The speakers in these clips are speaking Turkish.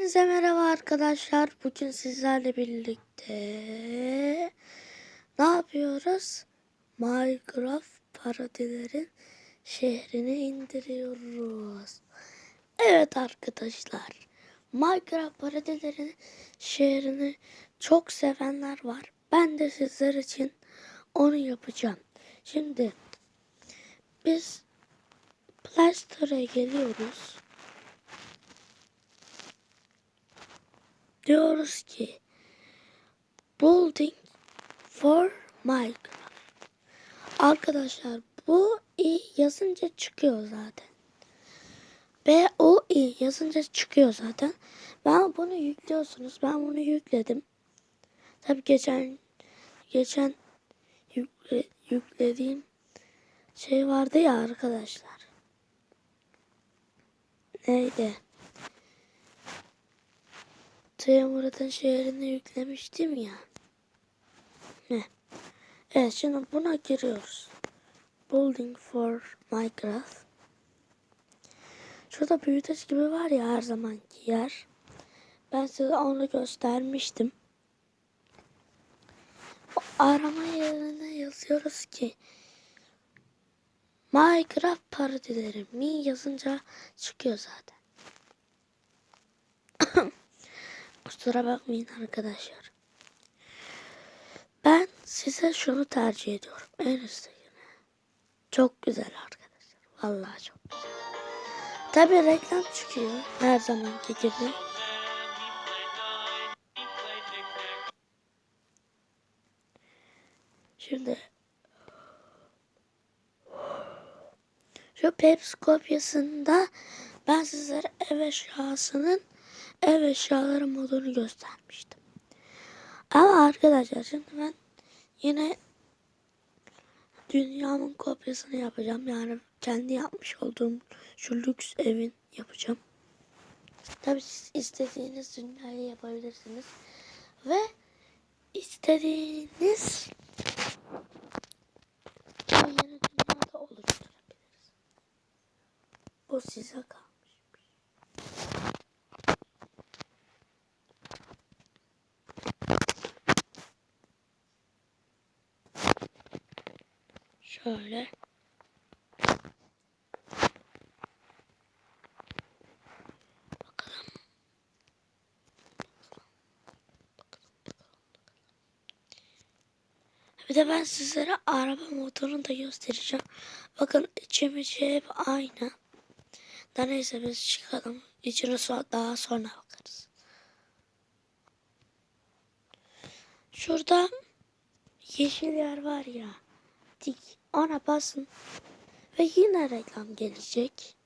Hepinize merhaba arkadaşlar. Bugün sizlerle birlikte ne yapıyoruz? Minecraft parodilerin şehrini indiriyoruz. Evet arkadaşlar. Minecraft parodilerin şehrini çok sevenler var. Ben de sizler için onu yapacağım. Şimdi biz Play geliyoruz. Diyoruz ki building for Minecraft. Arkadaşlar bu i yazınca çıkıyor zaten. B O i yazınca çıkıyor zaten. Ben bunu yüklüyorsunuz. Ben bunu yükledim. Tabi geçen geçen yükle, yüklediğim şey vardı ya arkadaşlar. Neydi? Taya Murat'ın şehrini yüklemiştim ya. Ne? Evet şimdi buna giriyoruz. Building for Minecraft. Şurada büyüteç gibi var ya her zamanki yer. Ben size onu göstermiştim. O arama yerine yazıyoruz ki Minecraft parodileri mi yazınca çıkıyor zaten. Kusura bakmayın arkadaşlar. Ben size şunu tercih ediyorum. En üsttekini. Çok güzel arkadaşlar. Vallahi çok güzel. Tabi reklam çıkıyor. Her zamanki gibi. Şimdi şu Pepsi kopyasında ben sizlere ev eşyasının ev eşyaları modunu göstermiştim. Ama arkadaşlar şimdi ben yine dünyamın kopyasını yapacağım. Yani kendi yapmış olduğum şu lüks evin yapacağım. Tabi siz istediğiniz dünyayı yapabilirsiniz. Ve istediğiniz yeni dünyada oluşturabiliriz. Bu size kalmış. Şöyle. Bakalım. Bir de ben sizlere araba motorunu da göstereceğim. Bakın içim içi hep aynı. Da neyse biz çıkalım. İçine daha sonra bakarız. Şurada yeşil yer var ya. Dik ona basın. Ve yine reklam gelecek.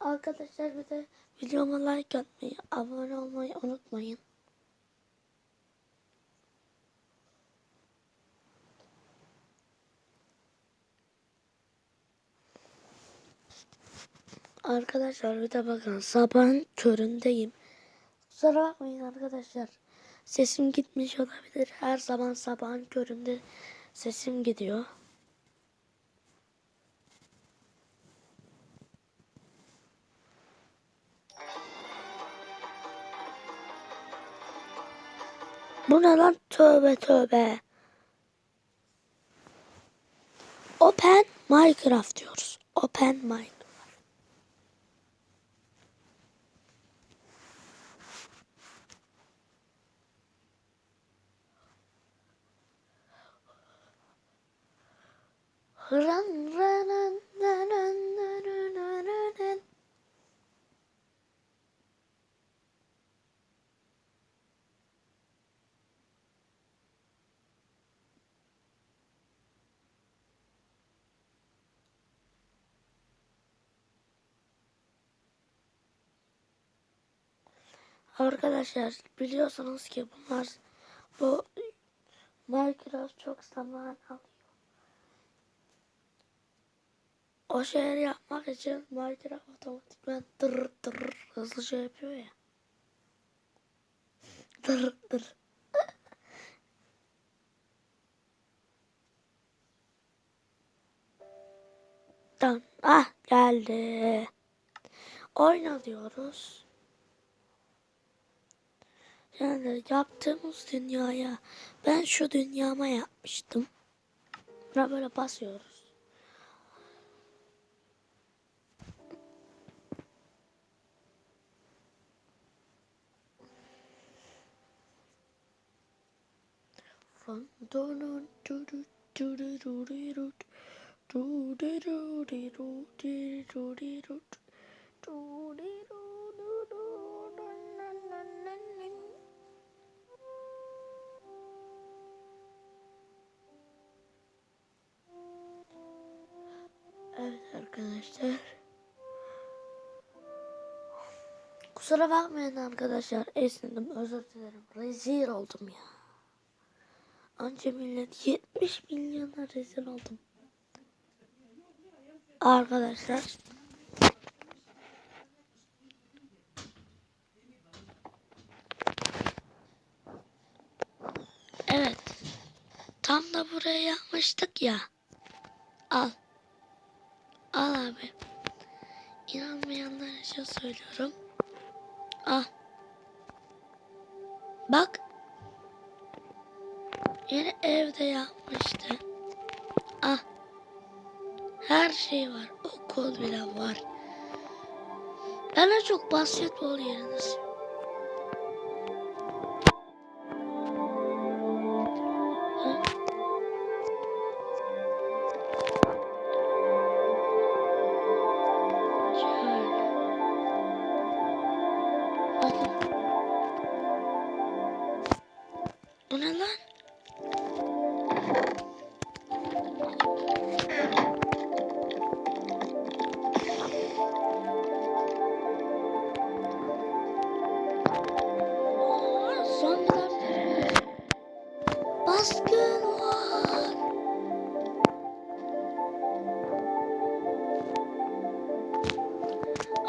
Arkadaşlar bir de videoma like atmayı, abone olmayı unutmayın. Arkadaşlar bir de bakın sabahın köründeyim. Kusura bakmayın arkadaşlar. Sesim gitmiş olabilir. Her zaman sabahın köründe sesim gidiyor. Bu ne lan? Tövbe tövbe. Open Minecraft diyoruz. Open Minecraft. Hıran ranan ranan ranan ranan Arkadaşlar biliyorsunuz ki bunlar bu Minecraft çok zaman alıyor. O şeyleri yapmak için Minecraft otomatikman tır tır hızlıca yapıyor ya. Tır tır. Tamam. Ah geldi. oyna diyoruz. Yani yaptığımız dünyaya ben şu dünyama yapmıştım. Buna böyle basıyoruz. Do Evet arkadaşlar. Kusura bakmayın arkadaşlar. Esnedim özür dilerim. Rezil oldum ya. Anca millet 70 milyona rezil oldum. Arkadaşlar. Evet. Tam da buraya yapmıştık ya. Al. Al abi. İnanmayanlar için söylüyorum. Al. Bak. Yine evde yapmıştı. Ah. Her şey var. Okul bile var. Ben de çok basketbol yeriniz. Bu ne lan?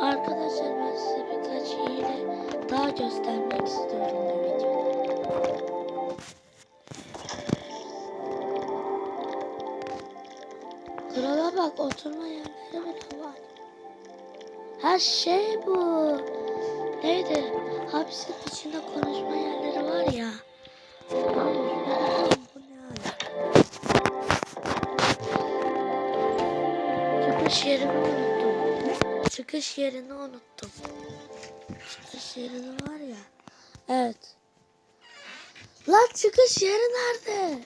Arkadaşlar ben size birkaç hile daha göstermek oturma yerleri bile var. Her şey bu. Neydi? Hapisin içinde konuşma yerleri var ya. Çıkış yerini unuttum. Çıkış yerini unuttum. Çıkış yerini var ya. Evet. Lan çıkış yeri nerede?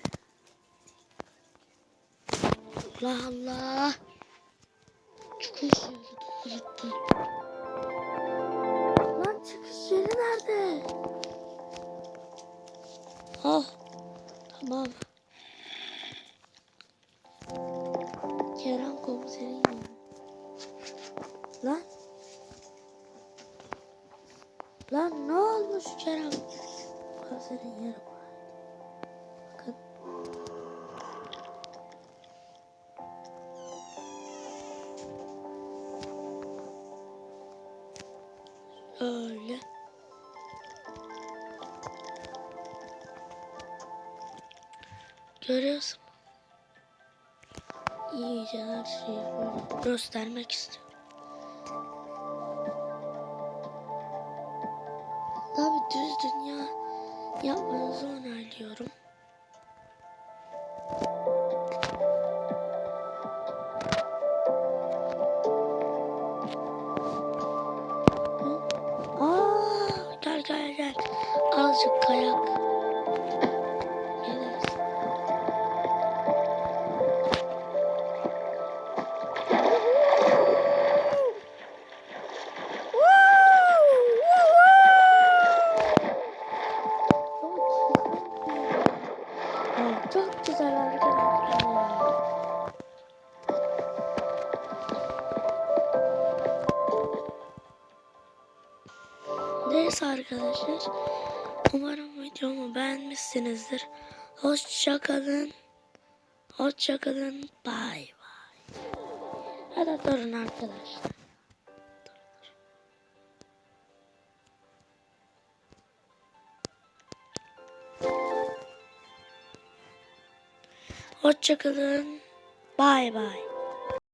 Allah Allah. Çıkış yeri unuttum. Lan çıkış yeri nerede? Ah tamam. Öyle. Görüyorsun. İyice her şeyi göstermek istiyorum. Tabi düz dünya yapmanızı onaylıyorum. Azıcık kayak. Çok güzel arkadaşlar. Neyse arkadaşlar. Umarım videomu beğenmişsinizdir. Hoşça kalın. Hoşça kalın. Bay bay. Hadi durun arkadaşlar. Hoşça kalın. Bay bay.